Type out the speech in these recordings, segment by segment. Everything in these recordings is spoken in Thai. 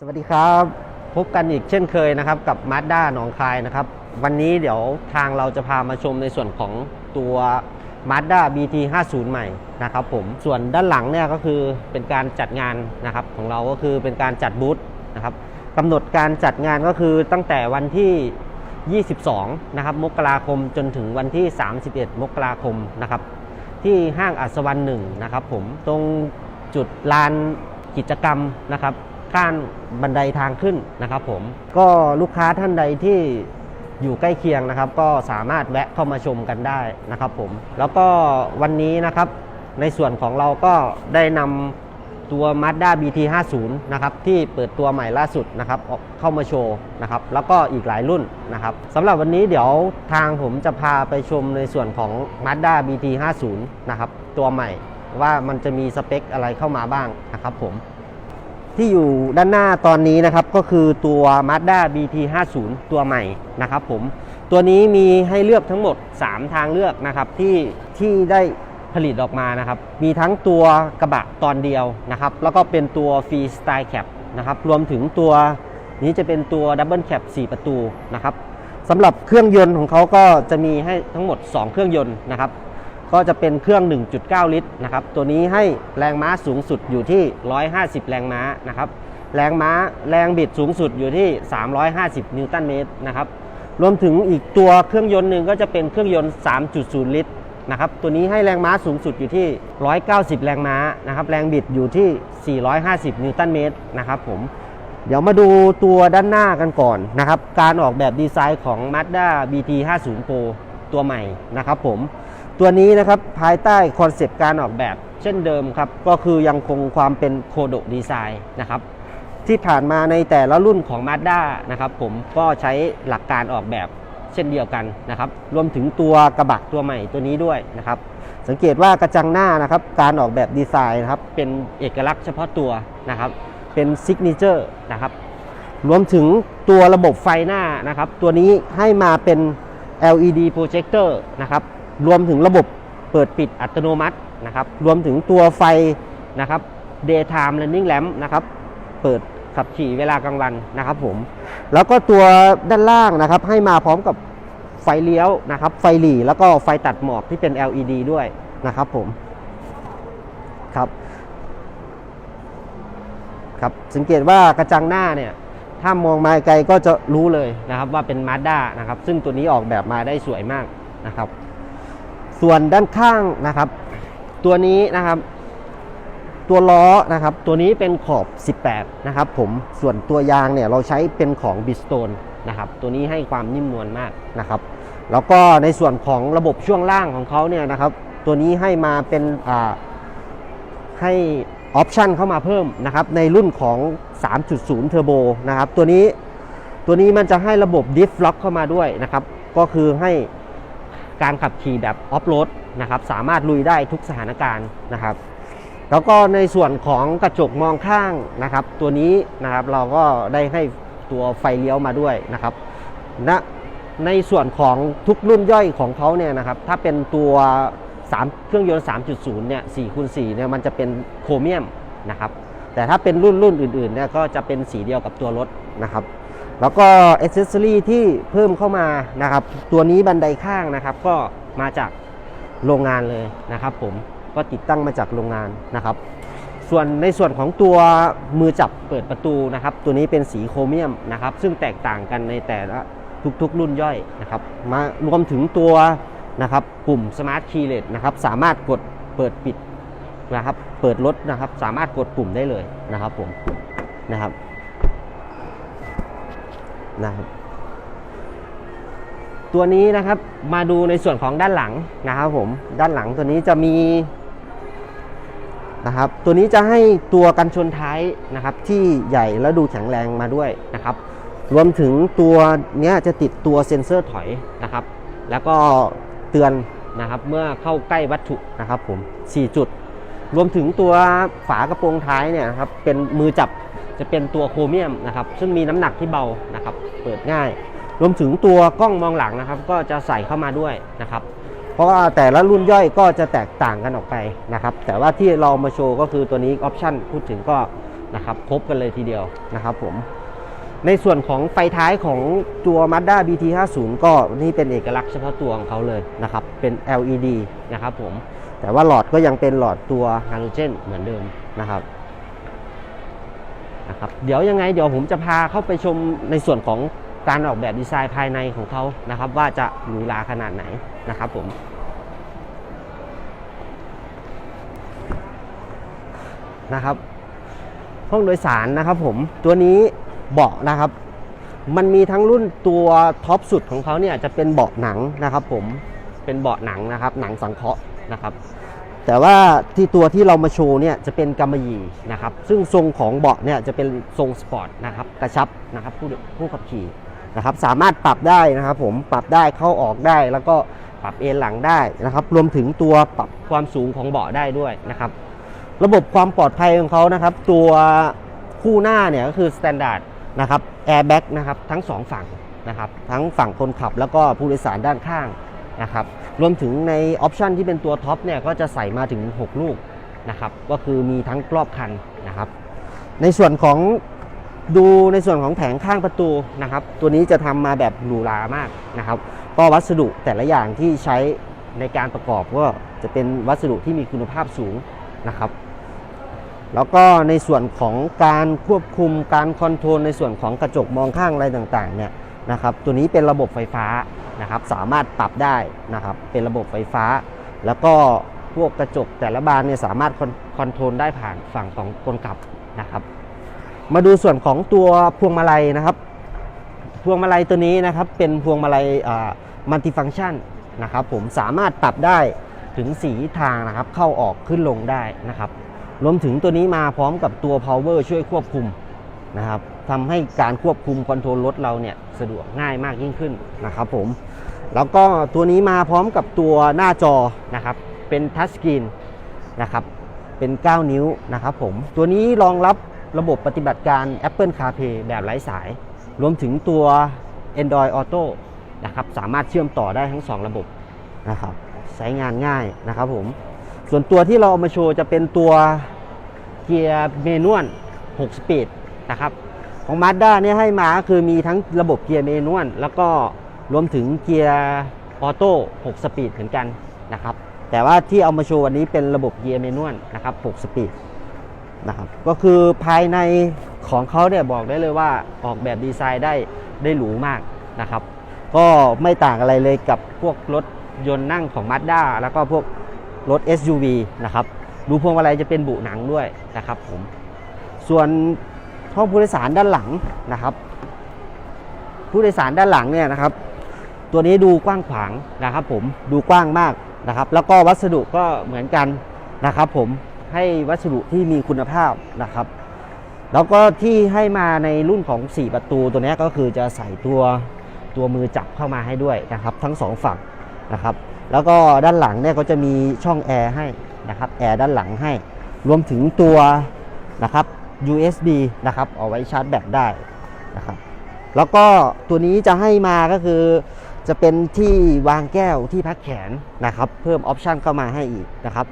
สวัสดีครับ พบกันอีกเช่นเคยนะครับกับ Mazda หนองคายนะครับ วันนี้เดี๋ยวทางเราจะพามาชมในส่วนของตัว Mazda BT 50ใหม่นะครับผมส่วนด้านหลังเนี่ยก็คือเป็นการจัดงานนะครับของเราก็คือเป็นการจัดบูธนะครับกำหนดการจัดงานก็คือตั้งแต่วันที่ 22 นะครับมกราคมจนถึงวันที่ 31 มกราคมนะครับที่ห้างอัศวรรณหนึ่งนะครับผมตรงจุดลานกิจกรรมนะครับ ข้างบันไดทางขึ้นนะครับผมก็ลูกค้าท่านใดที่อยู่ใกล้เคียงนะครับ ก็สามารถแวะเข้ามาชมกันได้นะครับผมแล้วก็วันนี้นะครับในส่วนของเราก็ได้นำตัว Mazda BT 50 นะครับที่เปิดตัวใหม่ล่าสุดนะครับออกเข้ามาโชว์นะครับแล้วก็อีกหลายรุ่นนะครับสำหรับวันนี้เดี๋ยวทางผมจะพาไปชมในส่วนของ Mazda BT 50 นะครับตัวใหม่ว่ามันจะมีสเปคอะไรเข้ามาบ้างนะครับผม ที่อยู่ด้านหน้าตอนนี้นะครับก็คือตัว Mazda BT 50 ตัวใหม่นะครับผมตัวนี้มีให้เลือกทั้งหมด 3 ทางเลือกนะครับที่ที่ได้ผลิตออกมานะครับมีทั้งตัวกระบะตอนเดียวนะครับแล้วก็เป็นตัวฟรีสไตล์แคปนะครับรวมถึงตัวนี้จะเป็นตัวดับเบิลแคป4ประตูนะครับสำหรับเครื่องยนต์ของเขาก็จะมีให้ทั้งหมด 2 เครื่องยนต์นะครับ ก็จะเป็นเครื่อง 1.9 ลิตรนะครับ ตัวนี้ให้แรงม้าสูงสุดอยู่ที่ 150 แรงม้านะครับ แรงม้าแรงบิดสูงสุดอยู่ที่ 350 นิวตันเมตรนะครับ รวมถึงอีกตัวเครื่องยนต์หนึ่งก็จะเป็นเครื่องยนต์ 3.0 ลิตรนะครับ ตัวนี้ให้แรงม้าสูงสุดอยู่ที่ 190 แรงม้านะครับ แรงบิดอยู่ที่ 450 นิวตันเมตรนะครับผม เดี๋ยวมาดูตัวด้านหน้ากันก่อนนะครับ การออกแบบดีไซน์ของ Mazda BT 50 Pro ตัวใหม่นะครับผม ตัวนี้นะครับภายใต้คอนเซปต์การออกแบบเช่นเดิมครับ ก็คือยังคงความเป็นโคโดดีไซน์นะครับที่ผ่านมาในแต่ละรุ่นของ Mazda นะครับผมก็ใช้หลักการออกแบบเช่นเดียวกันนะครับรวมถึงตัวกระบะตัวใหม่ตัวนี้ด้วยนะครับสังเกตว่ากระจังหน้านะครับการออกแบบดีไซน์นะครับเป็นเอกลักษณ์เฉพาะตัวนะครับเป็นซิกเนเจอร์นะครับรวมถึงตัวระบบไฟหน้านะครับตัวนี้ให้มาเป็น LED projector นะครับ รวมถึงระบบเปิดปิดอัตโนมัตินะครับ รวมถึงตัวไฟนะครับ daytime running lamp นะครับ เปิดขับขี่เวลากลางวันนะครับผม แล้วก็ตัวด้านล่างนะครับ ให้มาพร้อมกับไฟเลี้ยวนะครับ ไฟหลีแล้วก็ไฟตัดหมอกที่เป็น LED ด้วยนะครับผม ครับ ครับ สังเกตว่ากระจังหน้าเนี่ย ถ้ามองมาไกลก็จะรู้เลยนะครับว่าเป็นมาด้านะครับ ซึ่งตัวนี้ออกแบบมาได้สวยมากนะครับ ส่วนด้านข้างนะครับ ตัวนี้นะครับ ตัวล้อนะครับ ตัวนี้เป็นขอบ 18 นะครับ ผมส่วนตัวยางเนี่ยเราใช้เป็นของบิสโตนนะครับ ตัวนี้ให้ความนิ่มนวลมากนะครับ แล้วก็ในส่วนของระบบช่วงล่างของเขาเนี่ยนะครับ ตัวนี้ให้มาเป็นอ่าให้ออปชันเข้ามาเพิ่มนะครับ ในรุ่นของ 3.0 Turbo นะครับ ตัวนี้ตัวนี้มันจะให้ระบบ Diff Lock เข้ามาด้วยนะครับ ก็คือให้ การขับขี่แบบออฟโรดนะครับสามารถลุยได้ทุกสถานการณ์นะครับ แล้วก็ในส่วนของกระจกมองข้างนะครับ ตัวนี้นะครับเราก็ได้ให้ตัวไฟเลี้ยวมาด้วยนะครับณในส่วนของทุกรุ่นย่อยของเขาเนี่ยนะครับ ถ้าเป็นตัว3เครื่องยนต์ 3.0 เนี่ย4คูณ4เนี่ยมันจะเป็นโครเมียมนะครับ แต่ถ้าเป็นรุ่นรุ่นอื่นๆเนี่ยก็จะเป็นสีเดียวกับตัวรถนะครับ แล้วก็อ c เซอรีที่เพิ่มเข้ามานะครับ ตัวนี้บันไดข้างนะครับ ก็มาจากโรงงานเลยนะครับ ผมก็ติดตั้งมาจากโรงงานนะครับ ส่วนในส่วนของตัวมือจับเปิดประตูนะครับ ตัวนี้เป็นสีโครเมียมนะครับ ซึ่งแตกต่างกันในแต่ละทุกๆ รุ่นย่อยนะครับ มารวมถึงตัวนะครับ ปุ่ม Smart Keyless นะครับ สามารถกดเปิดปิดนะครับ เปิดรถนะครับ สามารถกดปุ่มได้เลยนะครับผมนะครับ นะครับ ตัวนี้นะครับมาดูในส่วนของด้านหลังนะครับผมด้านหลังตัวนี้จะมีนะครับ ตัวนี้จะให้ตัวกันชนท้ายนะครับ ที่ใหญ่แล้วดูแข็งแรงมาด้วยนะครับ รวมถึงตัวเนี้ยจะติดตัวเซ็นเซอร์ถอยนะครับ แล้วก็เตือนนะครับเมื่อเข้าใกล้วัตถุนะครับผม 4 จุด รวมถึงตัวฝากระโปรงท้ายเนี่ยครับเป็นมือจับ จะเป็นตัวโครเมียมนะครับ ซึ่งมีน้ำหนักที่เบานะครับ เปิดง่าย รวมถึงตัวกล้องมองหลังนะครับ ก็จะใส่เข้ามาด้วยนะครับ เพราะว่าแต่ละรุ่นย่อยก็จะแตกต่างกันออกไปนะครับ แต่ว่าที่เรามาโชว์ก็คือตัวนี้ออปชั่นพูดถึงก็นะครับครบกันเลยทีเดียวนะครับผมในส่วนของไฟท้ายของตัว Mazda BT50 ก็นี่เป็นเอกลักษณ์เฉพาะตัวของเขาเลยนะครับ เป็น LED นะครับผม แต่ว่าหลอดก็ยังเป็นหลอดตัวฮาโลเจนเหมือนเดิมนะครับ นะครับเดี๋ยวยังไงเดี๋ยวผมจะพาเข้าไปชมในส่วนของการออกแบบดีไซน์ภายในของเขานะครับ ว่าจะหรูหราขนาดไหนนะครับผมนะครับ ห้องโดยสารนะครับผมตัวนี้เบาะนะครับ มันมีทั้งรุ่นตัวท็อปสุดของเขาเนี่ยจะเป็นเบาะหนังนะครับ ผมเป็นเบาะหนังนะครับ หนังสังเคราะห์นะครับ แต่ว่าที่ตัวที่เรามาโชว์เนี่ยจะเป็นกำมะหยี่นะครับ ซึ่งทรงของเบาะเนี่ยจะเป็นทรงสปอร์ตนะครับกระชับนะครับผู้ผู้ขับขี่นะครับ สามารถปรับได้นะครับ ผมปรับได้เข้าออกได้ แล้วก็ปรับเอนหลังได้นะครับ รวมถึงตัวปรับความสูงของเบาะได้ด้วยนะครับ ระบบความปลอดภัยของเขานะครับ ตัวคู่หน้าเนี่ยก็คือสแตนดาร์ดนะครับแอร์แบ็กนะครับทั้งสองฝั่งนะครับ ทั้งฝั่งคนขับแล้วก็ผู้โดยสารด้านข้าง นะครับรวมถึงในออปชันที่เป็นตัวท็อปเนี่ยก็จะใส่มาถึง 6 ลูกนะครับก็คือมีทั้งรอบคันนะครับในส่วนของดูในส่วนของแผงข้างประตูนะครับ ตัวนี้จะทำมาแบบหรูหรามากนะครับ ก็วัสดุแต่ละอย่างที่ใช้ในการประกอบก็จะเป็นวัสดุที่มีคุณภาพสูงนะครับ แล้วก็ในส่วนของการควบคุมการคอนโทรลในส่วนของกระจกมองข้างอะไรต่างๆเนี่ยนะครับ ตัวนี้เป็นระบบไฟฟ้า นะครับสามารถปรับได้นะครับเป็นระบบไฟฟ้า แล้วก็พวกกระจกแต่ละบานเนี่ยสามารถคอนคอนโทรลได้ผ่านฝั่งของคนขับนะครับ มาดูส่วนของตัวพวงมาลัยนะครับ พวงมาลัยตัวนี้นะครับเป็นพวงมาลัยมัลติฟังชันนะครับผมสามารถปรับได้ถึงสีทางนะครับเข้าออกขึ้นลงได้นะครับรวมถึงตัวนี้มาพร้อมกับตัว power ช่วยควบคุม นะครับทำให้การควบคุมคอนโทรลรถเราเนี่ยสะดวกง่ายมากยิ่งขึ้นนะครับผมแล้วก็ตัวนี้มาพร้อมกับตัวหน้าจอนะครับเป็นทัชสกรีนนะครับเป็น 9 นิ้วนะครับผมตัวนี้รองรับระบบปฏิบัติการ Apple CarPlay แบบไร้สาย รวมถึงตัว Android Auto นะครับสามารถเชื่อมต่อได้ทั้ง 2 ระบบนะครับใช้งานง่ายนะครับผมส่วนตัวที่เราเอามาโชว์จะเป็นตัวเกียร์เมนวล6สปีด นะครับ ของ Mazda เนี่ยให้มาคือมีทั้งระบบเกียร์เมนวลแล้วก็รวมถึงเกียร์ออโต้6สปีดเหมือนกันนะครับ แต่ว่าที่เอามาโชว์วันนี้เป็นระบบเกียร์เมนวลนะครับ6สปีดนะครับก็คือภายในของเขาเนี่ยบอกได้เลยว่าออกแบบดีไซน์ได้ได้หรูมากนะครับ ก็ไม่ต่างอะไรเลยกับพวกรถยนต์นั่งของ Mazda แล้วก็พวกรถ SUV นะครับ ดูพวงมาลัยจะเป็นบุหนังด้วยนะครับผม ส่วน ห้องผู้โดยสารด้านหลังนะครับ ผู้โดยสารด้านหลังเนี่ยนะครับ ตัวนี้ดูกว้างขวางนะครับ ผมดูกว้างมากนะครับ แล้วก็วัสดุก็เหมือนกันนะครับ ผมให้วัสดุที่มีคุณภาพนะครับ แล้วก็ที่ให้มาในรุ่นของ 4 ประตูตัวนี้ก็คือจะใส่ตัวตัวมือจับเข้ามาให้ด้วยนะครับ ทั้งสองฝั่งนะครับ แล้วก็ด้านหลังเนี่ยก็จะมีช่องแอร์ให้นะครับแอร์ด้านหลังให้ รวมถึงตัวนะครับ USB นะครับ เอาไว้ชาร์จแบตได้นะครับ แล้วก็ตัวนี้จะให้มาก็คือจะเป็นที่วางแก้วที่พักแขนนะครับ เพิ่มออปชันเข้ามาให้อีกนะครับ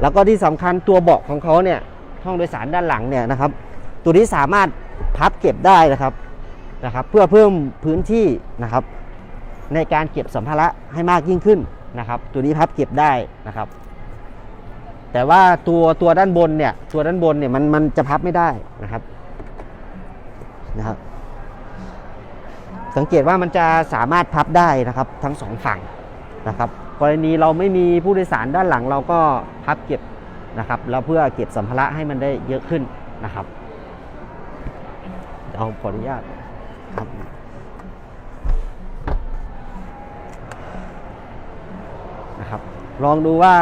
แล้วก็ที่สำคัญตัวเบาะของเขาเนี่ยห้องโดยสารด้านหลังเนี่ยนะครับ ตัวนี้สามารถพับเก็บได้นะครับนะครับ เพื่อเพิ่มพื้นที่นะครับ ในการเก็บสัมภาระให้มากยิ่งขึ้นนะครับ ตัวนี้พับเก็บได้นะครับ แต่ว่าตัวตัวด้านบนเนี่ยตัวด้านบนเนี่ยมันมันจะพับไม่ได้นะครับนะครับ สังเกตว่ามันจะสามารถพับได้นะครับทั้งสองฝั่งนะครับกรณีเราไม่มีผู้โดยสารด้านหลังเราก็พับเก็บนะครับแล้วเพื่อเก็บสัมภาระให้มันได้เยอะขึ้นนะครับเอาขออนุญาตครับนะครับ ลองดูว่า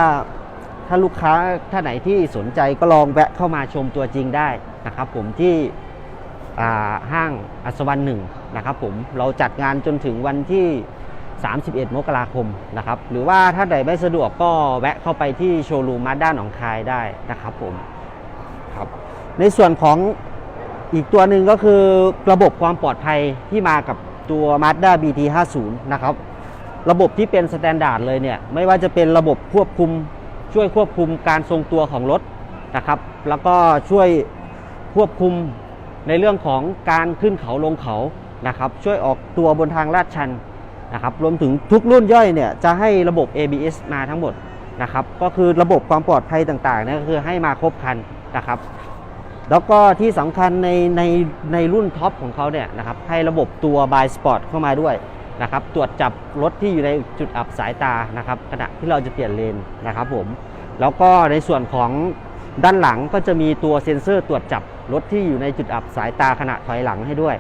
ถ้าลูกค้าท่านไหนที่สนใจก็ลองแวะเข้ามาชมตัวจริงได้นะครับ ผมที่ห้างอัศวรรณหนึ่งนะครับผมเราจัดงานจนถึงวันที่ 31 มกราคมนะครับ หรือว่าถ้าใดไม่สะดวกก็แวะเข้าไปที่โชว์รูมมาด้านหนองคายได้นะครับผมครับในส่วนของอีกตัวหนึ่งก็คือระบบความปลอดภัยที่มากับตัว Mazda BT50 นะครับ ระบบที่เป็นสแตนดาร์ดเลยเนี่ย ไม่ว่าจะเป็นระบบควบคุม ช่วยควบคุมการทรงตัวของรถนะครับ แล้วก็ช่วยควบคุมในเรื่องของการขึ้นเขาลงเขานะครับ ช่วยออกตัวบนทางลาดชันนะครับ รวมถึงทุกรุ่นย่อยเนี่ยจะให้ระบบ ABS มาทั้งหมดนะครับ ก็คือระบบความปลอดภัยต่างๆเนี่ยก็คือให้มาครบคันนะครับ แล้วก็ที่สำคัญในในในรุ่นท็อปของเขาเนี่ยนะครับให้ระบบตัว by spot เข้ามาด้วย นะครับตรวจจับรถที่อยู่ในจุดอับสายตานะครับขณะที่เราจะเปลี่ยนเลนนะครับผมแล้วก็ในส่วนของด้านหลังก็จะมีตัวเซ็นเซอร์ตรวจจับรถที่อยู่ในจุดอับสายตาขณะถอยหลังให้ด้วย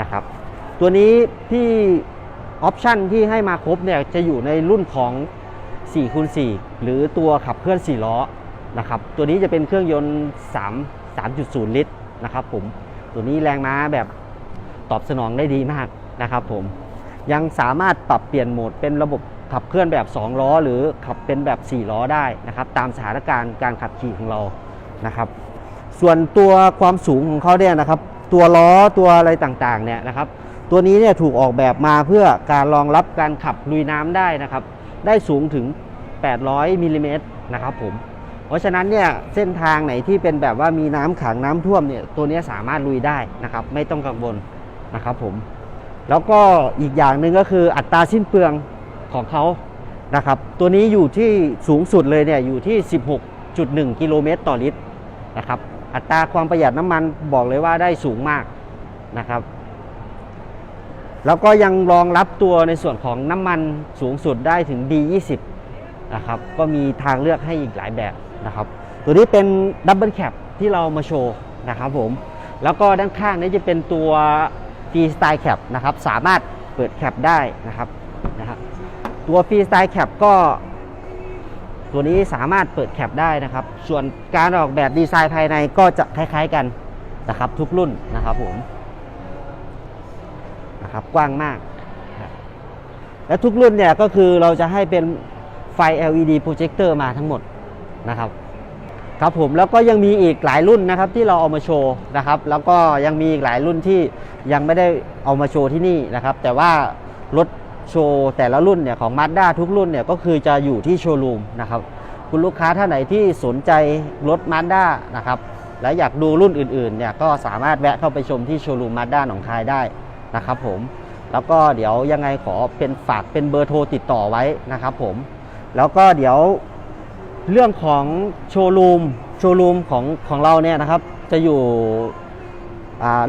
นะครับตัวนี้ที่ออปชันที่ให้มาครบเนี่ยจะอยู่ในรุ่นของ4คูณ4หรือตัวขับเคลื่อน 4 ล้อนะครับตัวนี้จะเป็นเครื่องยนต์ 3 3.0 ลิตรนะครับผมตัวนี้แรงม้าแบบตอบสนองได้ดีมากนะครับผม ยังสามารถปรับเปลี่ยนโหมดเป็นระบบขับเคลื่อนแบบ 2 ล้อ หรือขับเป็นแบบ 4 ล้อได้นะครับ ตามสถานการณ์การขับขี่ของเรานะครับ ส่วนตัวความสูงของเขาเนี่ยนะครับ ตัวล้อตัวอะไรต่างๆเนี่ยนะครับ ตัวนี้เนี่ยถูกออกแบบมาเพื่อการรองรับการขับลุยน้ำได้นะครับ ได้สูงถึง 800มิลลิเมตรนะครับผมเพราะฉะนั้นเนี่ยเส้นทางไหนที่เป็นแบบว่ามีน้ำขังน้ำท่วมเนี่ยตัวนี้สามารถลุยได้นะครับ ไม่ต้องกังวลนะครับผม แล้วก็อีกอย่างหนึ่งก็คืออัตราสิ้นเปลืองของเขานะครับ ตัวนี้อยู่ที่สูงสุดเลยเนี่ยอยู่ที่ 16.1 กิโลเมตรต่อลิตรนะครับ อัตราความประหยัดน้ำมันบอกเลยว่าได้สูงมากนะครับ แล้วก็ยังรองรับตัวในส่วนของน้ำมันสูงสุดได้ถึง D20 นะครับ ก็มีทางเลือกให้อีกหลายแบบนะครับ ตัวนี้เป็นดับเบิลแคปที่เรามาโชว์นะครับผม แล้วก็ด้านข้างนี้จะเป็นตัว ฟรีสไตล์แคปนะครับสามารถเปิดแคปได้นะครับนะครับ ตัวฟรีสไตล์แคปก็ ตัวนี้สามารถเปิดแคปได้นะครับ ส่วนการออกแบบดีไซน์ภายในก็จะคล้ายๆกันนะครับทุกรุ่นนะครับผมนะครับกว้างมาก และทุกรุ่นเนี่ยก็คือเราจะให้เป็นไฟ LED โปรเจคเตอร์มาทั้งหมดนะครับ ครับผมแล้วก็ยังมีอีกหลายรุ่นนะครับที่เราเอามาโชว์นะครับ แล้วก็ยังมีอีกหลายรุ่นที่ยังไม่ได้เอามาโชว์ที่นี่นะครับ แต่ว่ารถโชว์แต่ละรุ่นเนี่ยของ Mazda ทุกรุ่นเนี่ยก็คือจะอยู่ที่โชว์รูมนะครับคุณลูกค้าท่านไหนที่สนใจรถ Mazda นะครับและอยากดูรุ่นอื่นๆเนี่ยก็สามารถแวะเข้าไปชมที่โชว์รูม Mazda หนองคายได้นะครับผมแล้วก็เดี๋ยวยังไงขอเป็นฝากเป็นเบอร์โทรติดต่อไว้นะครับผมแล้วก็เดี๋ยว เรื่องของโชว์รูมโชว์รูมของของเราเนี่ยนะครับ จะอยู่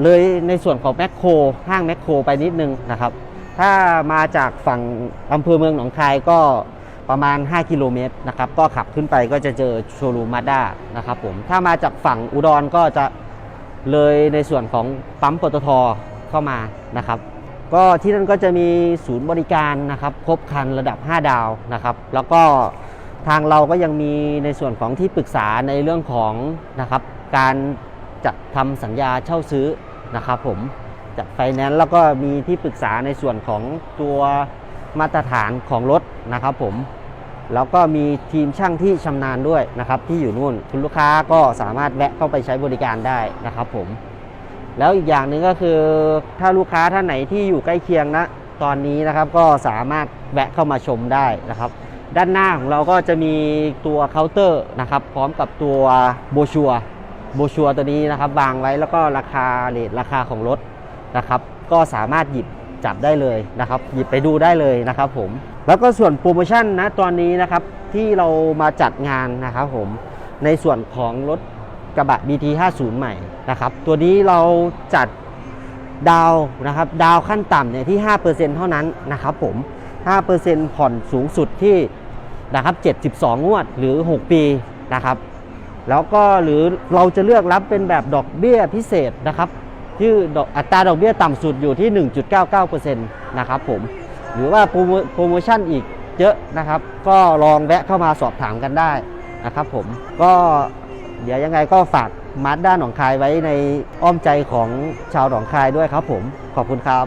เลยในส่วนของแมคโครห้างแมคโครไปนิดนึงนะครับ ถ้ามาจากฝั่งอำเภอเมืองหนองคายก็ประมาณ 5 กิโลเมตรนะครับ ก็ขับขึ้นไปก็จะเจอโชว์รูมมาด้านะครับผม ถ้ามาจากฝั่งอุดรก็จะเลยในส่วนของปั๊มปตทเข้ามานะครับ ก็ที่นั่นก็จะมีศูนย์บริการนะครับ ครบครันระดับ 5 ดาวนะครับ แล้วก็ ทางเราก็ยังมีในส่วนของที่ปรึกษาในเรื่องของนะครับการจัดทำสัญญาเช่าซื้อนะครับผมจัดไฟแนนซ์แล้วก็มีที่ปรึกษาในส่วนของตัวมาตรฐานของรถนะครับผมแล้วก็มีทีมช่างที่ชำนาญด้วยนะครับที่อยู่นู่นคุณลูกค้าก็สามารถแวะเข้าไปใช้บริการได้นะครับผมแล้วอีกอย่างหนึ่งก็คือถ้าลูกค้าท่านไหนที่อยู่ใกล้เคียงนะตอนนี้นะครับก็สามารถแวะเข้ามาชมได้นะครับ ด้านหน้าของเราก็จะมีตัวเคาน์เตอร์นะครับพร้อมกับตัวโบชัวโบชัวตัวนี้นะครับวางไว้แล้วก็ราคาเรทราคาของรถนะครับ ก็สามารถหยิบจับได้เลยนะครับ หยิบไปดูได้เลยนะครับผมแล้วก็ส่วนโปรโมชั่นนะตอนนี้นะครับที่เรามาจัดงานนะครับผมในส่วนของรถกระบะ BT 50ใหม่นะครับตัวนี้เราจัดดาวนะครับดาวขั้นต่ำเนี่ยที่ 5%เท่านั้นนะครับผม5%ผ่อนสูงสุดที่ นะครับ 72 งวดหรือ 6 ปีนะครับ แล้วก็หรือเราจะเลือกรับเป็นแบบดอกเบี้ยพิเศษนะครับที่ออัตราดอกเบี้ยต่ำสุดอยู่ที่ 1.99%นะครับผมหรือว่าโปรโมโปรโมชั่นอีกเยอะนะครับ ก็ลองแวะเข้ามาสอบถามกันได้นะครับผมก็เดี๋ยวยังไงก็ฝากมาร์ด้าหนองคายไว้ในอ้อมใจของชาวหนองคายด้วยครับผมขอบคุณครับ